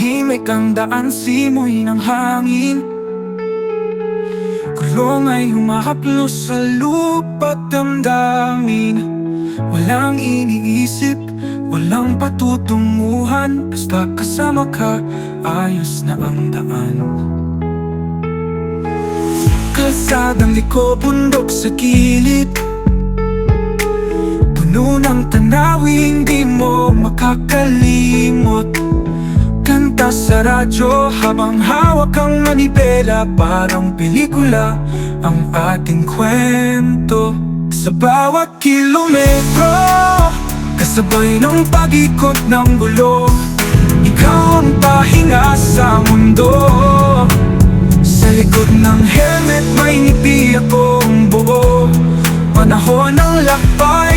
Tahimik ang daan, simoy ng hangin. Kulong ay humahaplos sa lupa't damdamin. Walang iniisip, walang patutunguhan. Basta kasama ka, ayos na ang daan. Kalsadang liko, bundok sa gilid. Puno ng tanawin, di mo makakalimot Kanta sa radyo Habang hawak ang manipela Parang pelikula ang ating kwento. Sa bawat kilometro Kasabay ng pag-ikot ng gulo Ikaw ang pahinga sa mundo. Sa likod ng helmet may nipi akong buo. Panahon ng lakbay